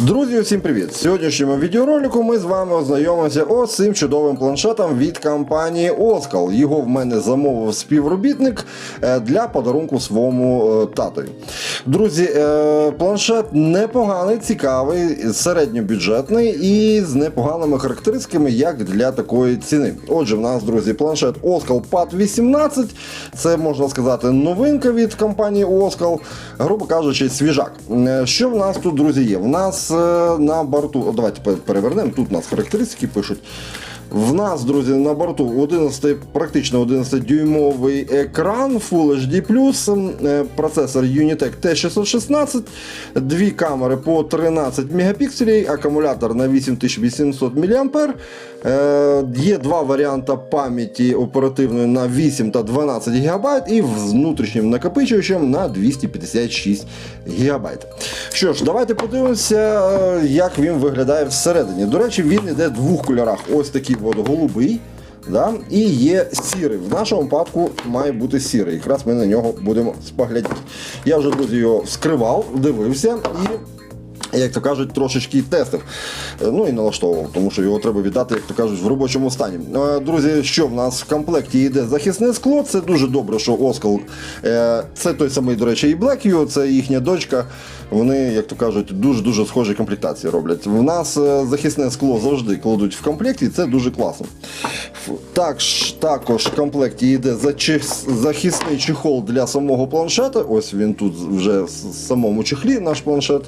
Друзі, усім привіт! В сьогоднішньому відеоролику ми з вами ознайомимося ось цим чудовим планшетом від компанії Оскал. Його в мене замовив співробітник е, для подарунку своєму е, татові. Друзі, е, планшет непоганий, цікавий, середньобюджетний і з непоганими характеристиками, як для такої ціни. Отже, в нас, друзі, планшет Оскал Pad 18. Це можна сказати новинка від компанії Оскал, грубо кажучи, свіжак. Що в нас тут, друзі, є? В нас е, на борту, давайте перевернемо. Тут у нас характеристики пишуть. В нас, друзі, на борту 11, практично 11-дюймовий екран Full HD+, е, процесор Unitec T616, дві камери по 13 мегапікселів, акумулятор на 8800 мАh, е, є два варіанти пам'яті оперативної на 8 та 12 ГБ і з внутрішнім накопичувачем на 256 ГБ. Що ж, давайте подивимося, е, як він виглядає всередині. До речі, він йде в двох кольорах. Ось такий от голубий. Да? І є сірий. В нашому випадку має бути сірий. Якраз ми на нього будемо споглядати. Я вже друзі, його вскривав, дивився і, як то кажуть, трошечки тестив. Е, Ну і налаштовував, тому що його треба віддати, як то кажуть, в робочому стані. Е, Друзі, що в нас в комплекті йде захисне скло. Це дуже добре, що Оскал. е, Це той самий, до речі, і Blackview, це їхня дочка. Вони, як то кажуть, дуже-дуже схожі комплектації роблять. В нас захисне скло завжди кладуть в комплекті, і це дуже класно. Так, також в комплекті йде захисний чехол для самого планшета. Ось він тут вже в самому чехлі, наш планшет.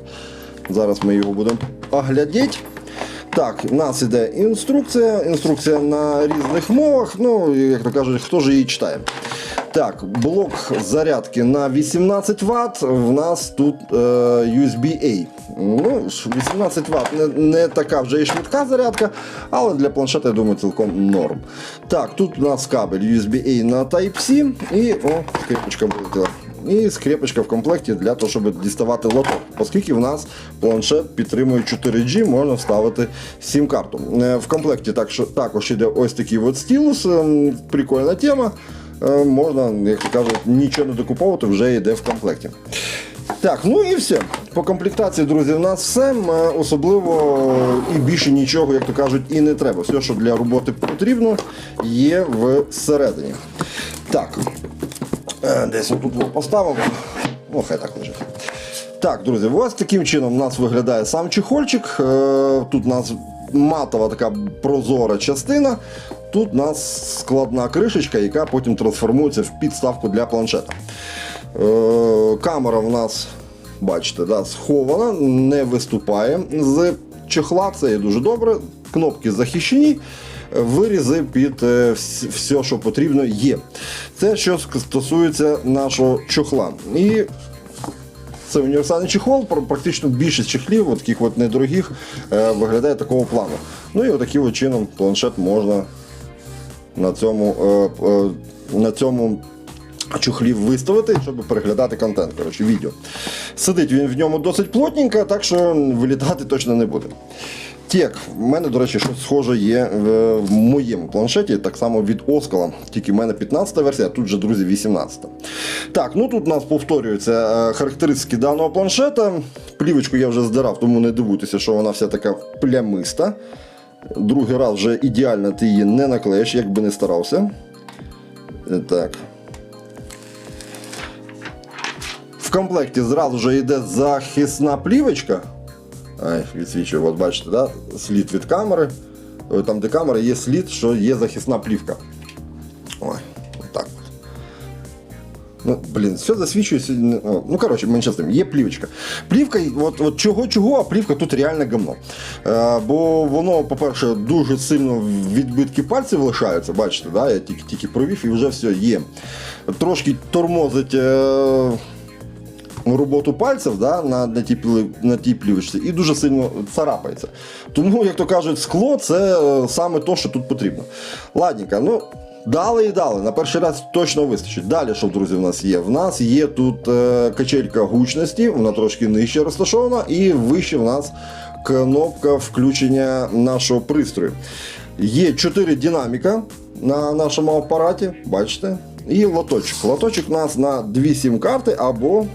Зараз ми його будемо оглядіти. Так, в нас іде інструкція. Інструкція на різних мовах. Ну, як то кажуть, хто ж її читає. Так, блок зарядки на 18 Вт. В нас тут е, USB-A. Ну, 18 Вт не, не така вже і швидка зарядка, але для планшета, я думаю, цілком норм. Так, тут у нас кабель USB-A на Type-C і о, скрипочка вилетіла. І скрепочка в комплекті для того, щоб діставати лоток. Оскільки в нас планшет підтримує 4G, можна вставити сім-карту. Е, В комплекті також іде ось такий от стілус. ем, Прикольна тема. Е, Можна, як кажуть, нічого не докуповувати, вже йде в комплекті. Так, ну і все. По комплектації, друзі, у нас все. Особливо і більше нічого, як то кажуть, і не треба. Все, що для роботи потрібно, є всередині. Так, Е, Десь отут його поставив. Ну, хай так лежить. Так, друзі, ось таким чином у нас виглядає сам чехольчик. Е, Тут у нас матова така прозора частина. Тут у нас складна кришечка, яка потім трансформується в підставку для планшета. Е, Камера в нас, бачите, да, схована, не виступає з чехла. Це є дуже добре. Кнопки захищені. Вирізи під е, все, що потрібно, є. Це що стосується нашого чохла. І це універсальний чехол, практично більшість чехлів, от таких от недорогих, е, виглядає такого плану. Ну і отаким от чином планшет можна на цьому, е, на цьому чохлі виставити, щоб переглядати контент, коротше, відео. Сидить він в ньому досить плотненько, так що вилітати точно не буде. Тек, в мене, до речі, щось схоже є в, моєму планшеті, так само від Оскала. Тільки в мене 15-та версія, а тут же, друзі, 18. Так, ну тут у нас повторюються е, характеристики даного планшета. Плівочку я вже здирав, тому не дивуйтеся, що вона вся така плямиста. Другий раз вже ідеально ти її не наклеїш, як би не старався. Е, Так. В комплекті зразу вже йде захисна плівочка. Відсвічує, от бачите, да? слід від камери. Там, де камера, є слід, що є захисна плівка. Ой, отак. от. Ну, блін, все засвічує сьогодні. О, Ну, коротше, менше з є плівочка. Плівка, от, от чого-чого, а плівка тут реально гамно. Е, бо воно, по-перше, дуже сильно відбитки пальців лишаються, бачите, да? я тільки, тільки провів і вже все є. Трошки тормозить. Е, роботу пальців да, на, на, і дуже сильно царапається. Тому, як то кажуть, скло це е, саме то, що тут потрібно. Ладненько, ну. Дали і дали. На перший раз точно вистачить. Далі, що, друзі, в нас є? В нас є тут е, качелька гучності, вона трошки нижче розташована, і вище в нас кнопка включення нашого пристрою. Є 4 динаміка на нашому апараті, бачите? І лоточок. Лоточок у нас на 2 сім-карти або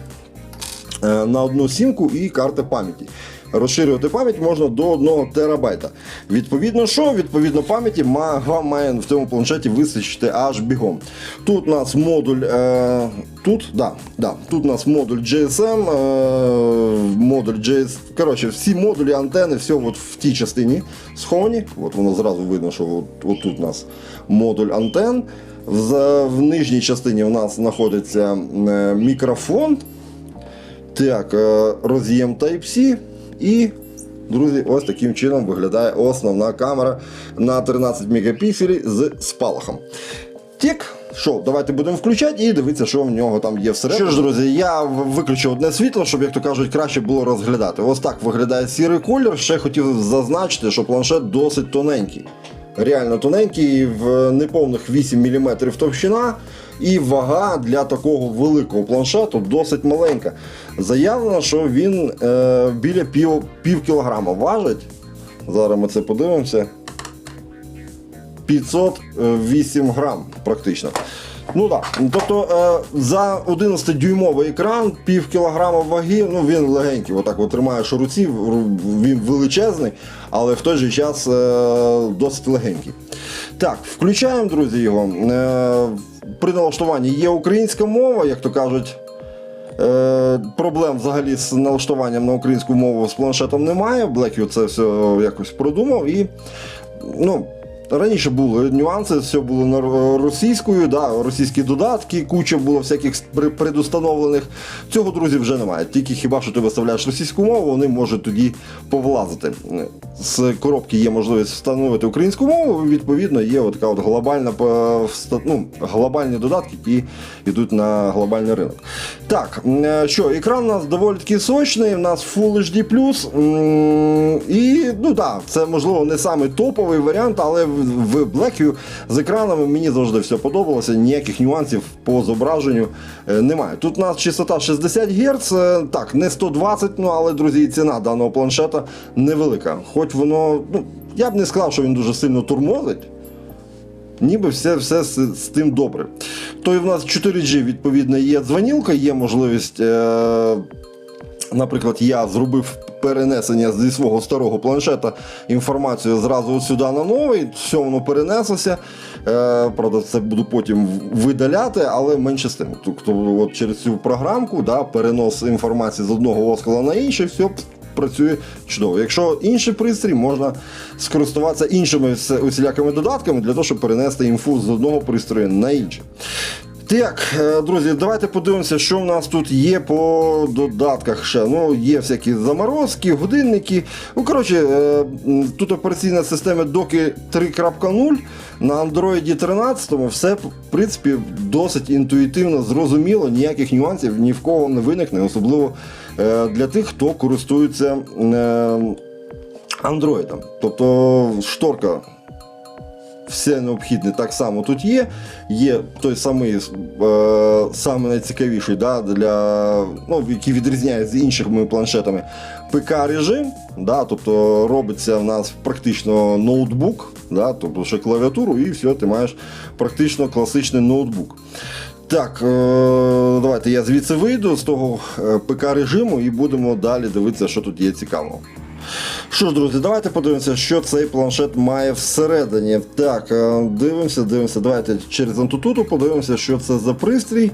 на одну сімку і карти пам'яті. розширювати пам'ять можна до 1 терабайта. Відповідно, що? Відповідно, пам'яті вам має в цьому планшеті вистачити аж бігом. Тут у нас модуль. Е, тут, да, да, тут у нас модуль GSM, е, модуль JS. Коротше, всі модулі, антени, все от в тій частині сховані. От воно зразу видно, що от, от тут у нас модуль антен. В, в нижній частині у нас знаходиться е, мікрофон. Так, е, роз'єм Type-C і, друзі, ось таким чином виглядає основна камера на 13 мегапікселів з спалахом. Тік, що, давайте будемо включати і дивитися, що в нього там є всередині. Що ж, друзі, я в- виключив одне світло, щоб, як то кажуть, краще було розглядати. Ось так виглядає сірий колір. Ще хотів зазначити, що планшет досить тоненький. Реально тоненький, в неповних 8 мм товщина. І вага для такого великого планшету досить маленька. Заявлено, що він е, біля пів, пів кілограма важить. Зараз ми це подивимося. 508 грам практично. Ну так. Тобто е, за 11-дюймовий екран, пів кілограма ваги, ну він легенький, отак от у руці, він величезний, але в той же час е, досить легенький. Так, включаємо, друзі, його. Е, при налаштуванні є українська мова, як то кажуть. Проблем взагалі з налаштуванням на українську мову з планшетом немає. Blackview це все якось продумав і ну. Раніше були нюанси, все було російською, да, російські додатки, куча було всяких предустановлених. Цього, друзі, вже немає. Тільки хіба що ти виставляєш російську мову, вони можуть тоді повлазити. З коробки є можливість встановити українську мову, відповідно, є от така от глобальна ну, глобальні додатки, які йдуть на глобальний ринок. Так, що, екран у нас доволі таки сочний, у нас Full HD+, і ну так, це можливо не самий топовий варіант, але в Blackview з екранами мені завжди все подобалося, ніяких нюансів по зображенню е, немає. Тут у нас частота 60 Гц, е, так, не 120, ну але, друзі, ціна даного планшета невелика. Хоч воно, ну, я б не сказав, що він дуже сильно турмозить. Ніби все, все з, з тим добре. То і в нас 4G, відповідно, є дзвонілка, є можливість. Е- Наприклад, я зробив перенесення зі свого старого планшета інформацію зразу сюди на новий, все воно перенеслося. Е, правда, це буду потім видаляти, але менше з тим. Тобто, от через цю програмку да, перенос інформації з одного оскала на інший, все працює чудово. Якщо інший пристрій, можна скористуватися іншими усілякими додатками для того, щоб перенести інфу з одного пристрою на інший. Так, е, друзі, давайте подивимося, що в нас тут є по додатках ще. Ну, є всякі заморозки, годинники. Ну, коротше, е, тут операційна система Doki 3.0 на Android 13 все, в принципі, досить інтуїтивно, зрозуміло, ніяких нюансів ні в кого не виникне, особливо е, для тих, хто користується Android. Тобто шторка все необхідне так само тут є. Є той самий, е, саме найцікавіший, да, для, ну, який відрізняється з іншими планшетами. ПК-режим, да, тобто робиться в нас практично ноутбук, да, тобто ще клавіатуру, і все, ти маєш практично класичний ноутбук. Так, е, давайте я звідси вийду з того е, ПК-режиму і будемо далі дивитися, що тут є цікавого. Що ж, друзі, давайте подивимося, що цей планшет має всередині. Так, е, дивимося, дивимося. Давайте через антутуту подивимося, що це за пристрій.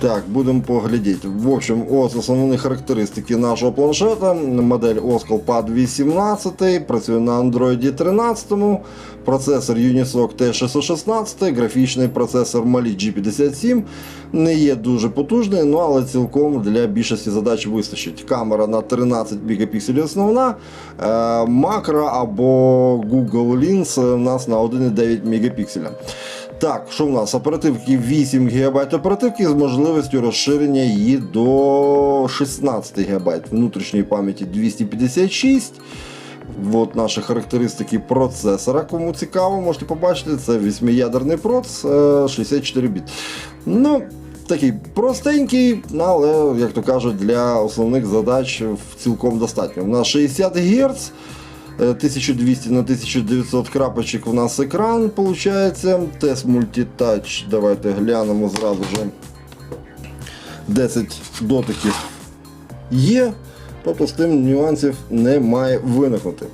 Так, будемо поглядіти. В общем, ось основні характеристики нашого планшета. Модель Oscal Pad 18, працює на Android 13, процесор Unisoc T616, графічний процесор Mali G57. Не є дуже потужний, ну але цілком для більшості задач вистачить. Камера на 13 мегапікселів основна, е, макро або Google Lens у нас на 1,9 мегапікселя. Так, що в нас? Оперативки 8 ГБ оперативки з можливістю розширення її до 16 ГБ. Внутрішньої пам'яті 256. От наші характеристики процесора. Кому цікаво, можете побачити. Це 8-ядерний проц, е, 64 біт. Ну, такий простенький, але, як то кажуть, для основних задач цілком достатньо. У нас 60 Гц. Е, 1200 на 1900 крапочок у нас екран получається. Тест мультитач. Давайте глянемо зразу же. 10 дотиків є. Тобто з тим нюансів не має виникнути.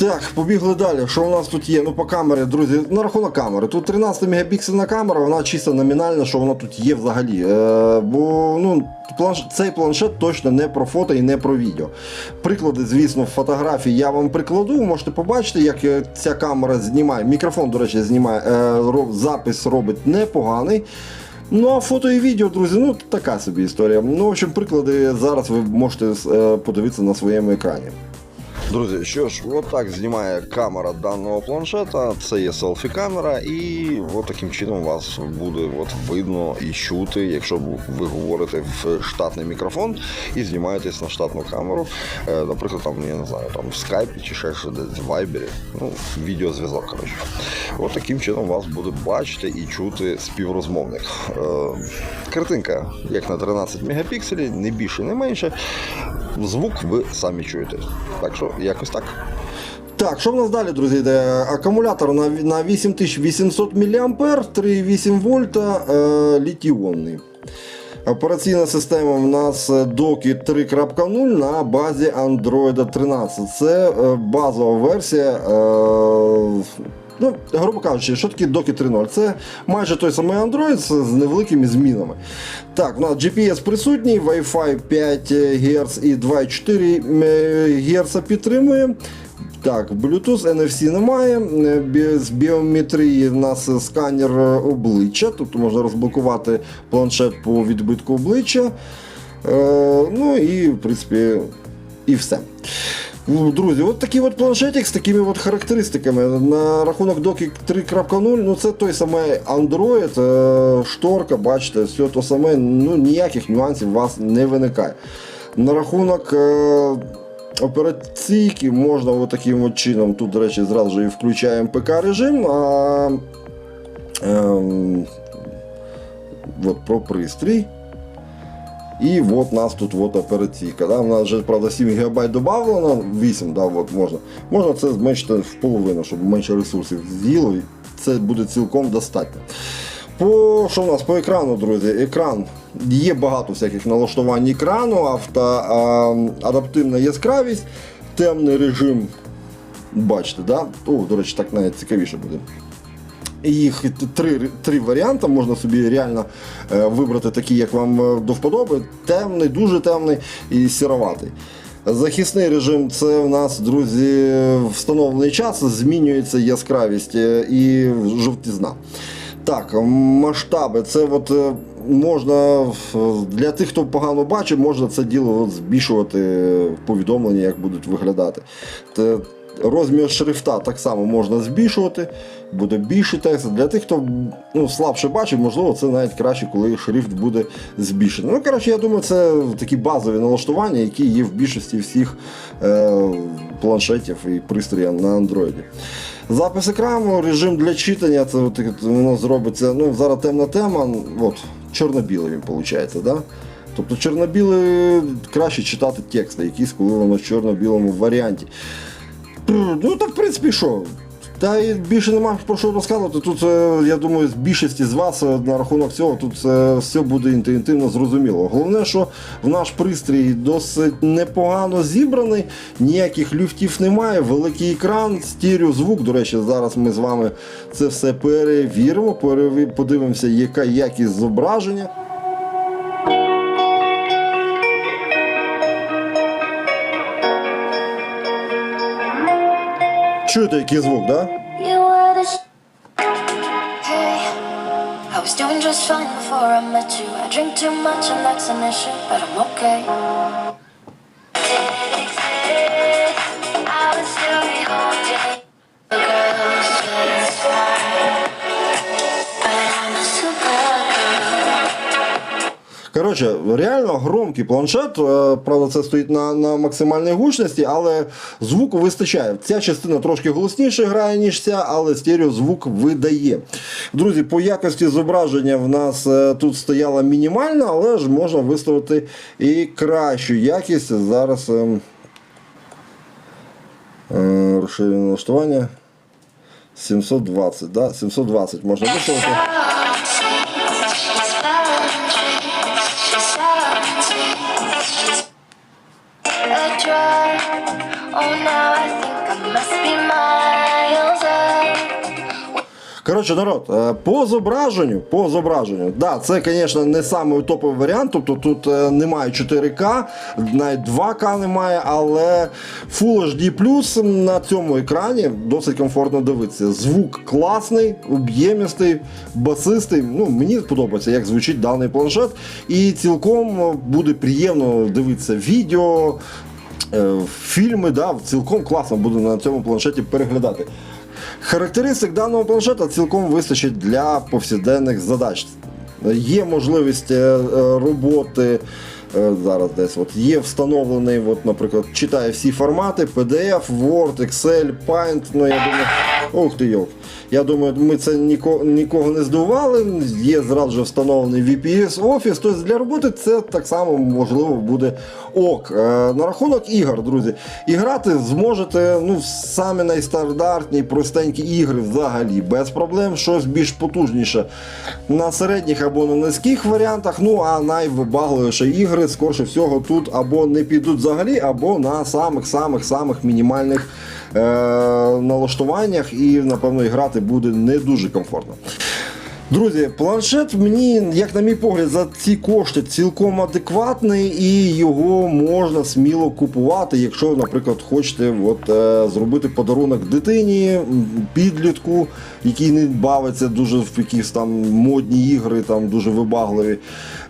Так, побігли далі. Що у нас тут є? Ну, по камері, друзі, на рахунок камери. Тут 13 мегапіксельна камера, вона чисто номінальна, що вона тут є взагалі. Е, бо ну, планш... цей планшет точно не про фото і не про відео. Приклади, звісно, фотографій я вам прикладу. Можете побачити, як е, ця камера знімає. Мікрофон, до речі, знімає. Е, ро- запис робить непоганий. Ну, а фото і відео, друзі, ну така собі історія. Ну, в общем, приклади зараз ви можете е, подивитися на своєму екрані. Друзі, що ж, от знімає камера даного планшета. Це є селфі-камера, і от таким чином вас буде от видно і чути, якщо ви говорите в штатний мікрофон і знімаєтесь на штатну камеру. Е, Наприклад, там, я не знаю, там в скайпі чи ще десь в вайбері. Ну, відеозв'язок, коротше. От таким чином вас буде бачити і чути співрозмовник. Е, Картинка, як на 13 мегапікселів, не більше, не менше. Звук ви самі чуєте. Так що якось так. Так, що в нас далі, друзі? йде? Акумулятор на, на 8800 мА, 3,8 вольта, е, літіонний. Операційна система в нас е, Doki 3.0 на базі Android 13. Це е, базова версія. Ну, грубо кажучи, що таке Doki 3.0? Це майже той самий Android з невеликими змінами. Так, у нас GPS присутній, Wi-Fi 5 Гц і 2,4 Гц підтримує. Так, Bluetooth, NFC немає. З біометрії в нас сканер обличчя, тобто можна розблокувати планшет по відбитку обличчя. Е, ну і, в принципі, і все. Ну, Друзі, от такий от планшетик з такими от характеристиками. На рахунок Doki 3.0, ну це той самий Android, е, шторка, бачите, все то саме, ну ніяких нюансів у вас не виникає. На рахунок е, операційки можна от таким от чином, тут, до речі, зразу ж і включаємо ПК режим. А, ем, от про пристрій. І от у нас тут от операційка. Да? У нас вже, правда, 7 ГБ додавлено, 8, да, от можна. Можна це зменшити в половину, щоб менше ресурсів з'їло, це буде цілком достатньо. По що в нас по екрану, друзі? Екран є багато всяких налаштувань екрану, авто, а, адаптивна яскравість, темний режим. Бачите, да? О, до речі, так навіть цікавіше буде. Їх три, три варіанти, можна собі реально е, вибрати такі, як вам е, до вподоби. Темний, дуже темний і сіроватий. Захисний режим це в нас, друзі, встановлений час, змінюється яскравість е, і жовтізна. Так, масштаби. Це от можна для тих, хто погано бачить, можна це діло збільшувати повідомлення, як будуть виглядати. Розмір шрифта так само можна збільшувати, буде більший текст. Для тих, хто ну, слабше бачить, можливо, це навіть краще, коли шрифт буде збільшений. Ну, коротше, я думаю, це такі базові налаштування, які є в більшості всіх е, планшетів і пристроїв на Android. Запис екрану, режим для читання, це от, воно зробиться. Ну, зараз темна тема, от, чорно-білий він виходить. Да? Тобто чорно-білий краще читати тексти, якісь, коли воно в чорно-білому варіанті. Ну, так, в принципі, що? Та і більше нема про що розказувати. Тут, е, я думаю, з більшості з вас е, на рахунок цього тут е, все буде інтуїтивно зрозуміло. Головне, що в наш пристрій досить непогано зібраний, ніяких люфтів немає, великий екран, стереозвук. До речі, зараз ми з вами це все перевіримо, переві- подивимося, яка якість зображення. Чуєте, який звук, так? Да? You were the sh- Hey, I was doing just fine before I met you. I drink too much and that's an issue, but I'm okay. Коротше, реально громкий планшет. е, Правда, це стоїть на, на максимальній гучності, але звуку вистачає. Ця частина трошки голосніше грає, ніж ця, але стереозвук видає. Друзі, по якості зображення в нас е, тут стояла мінімальна, але ж можна виставити і кращу якість. Зараз е, е, розширене налаштування. 720, да? 720 можна виставити. Коротше, народ, е, по зображенню, по зображенню, да, це, звісно, не самий топовий варіант, тобто тут е, немає 4К, навіть 2К немає, але Full HD на цьому екрані досить комфортно дивитися. Звук класний, об'ємістий, басистий. Ну, мені подобається, як звучить даний планшет. І цілком буде приємно дивитися відео, фільми, да, цілком класно буде на цьому планшеті переглядати. Характеристик даного планшета цілком вистачить для повсякденних задач. Є можливість е, е, роботи. е, Зараз десь от є встановлений, от, наприклад, читає всі формати: PDF, Word, Excel, Paint. Ну я думаю, ох ти йок. Я думаю, ми це нікого, нікого не здивували. Є зразу встановлений VPS Office. Тобто для роботи це так само можливо буде ок. Е, на рахунок ігор, друзі, і грати зможете ну, самі найстандартні, простенькі ігри взагалі, без проблем, щось більш потужніше на середніх або на низьких варіантах. Ну а найвибагливіші ігри, скорше всього, тут або не підуть взагалі, або на самих-самих-самих мінімальних налаштуваннях, і, напевно, і грати буде не дуже комфортно. Друзі, планшет мені, як на мій погляд, за ці кошти цілком адекватний і його можна сміло купувати, якщо, наприклад, хочете от, е, зробити подарунок дитині, підлітку, який не бавиться дуже в якісь там модні ігри, там дуже вибагливі, е,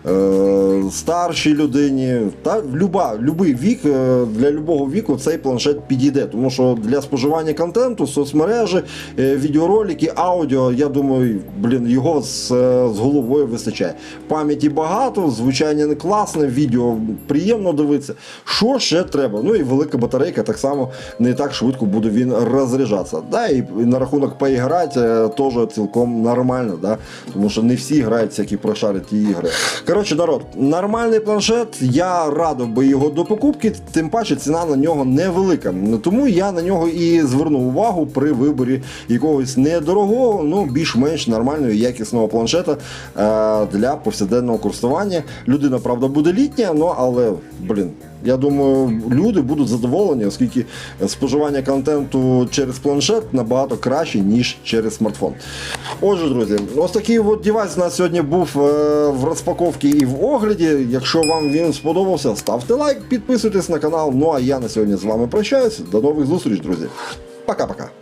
старшій людині. Та люба, любий вік, е, для любого віку цей планшет підійде, тому що для споживання контенту, соцмережі, е, відеоролики, аудіо, я думаю, блін, його з, е, з головою вистачає. Пам'яті багато, звучання не класне, відео приємно дивитися. Що ще треба? Ну і велика батарейка так само не так швидко буде він розряджатися. Да, і, на рахунок поіграти е, теж цілком нормально, да? тому що не всі грають всякі прошариті ігри. Коротше, народ, нормальний планшет, я радив би його до покупки, тим паче ціна на нього невелика. Тому я на нього і звернув увагу при виборі якогось недорогого, ну більш-менш нормального якісного планшета е, для повсякденного користування. Людина, правда, буде літня, ну але блін. Я думаю, люди будуть задоволені, оскільки споживання контенту через планшет набагато краще, ніж через смартфон. Отже, друзі, ось такий от девайс у нас сьогодні був е, в розпаковці і в огляді. Якщо вам він сподобався, ставте лайк, підписуйтесь на канал. Ну а я на сьогодні з вами прощаюся. До нових зустріч, друзі. Пока-пока.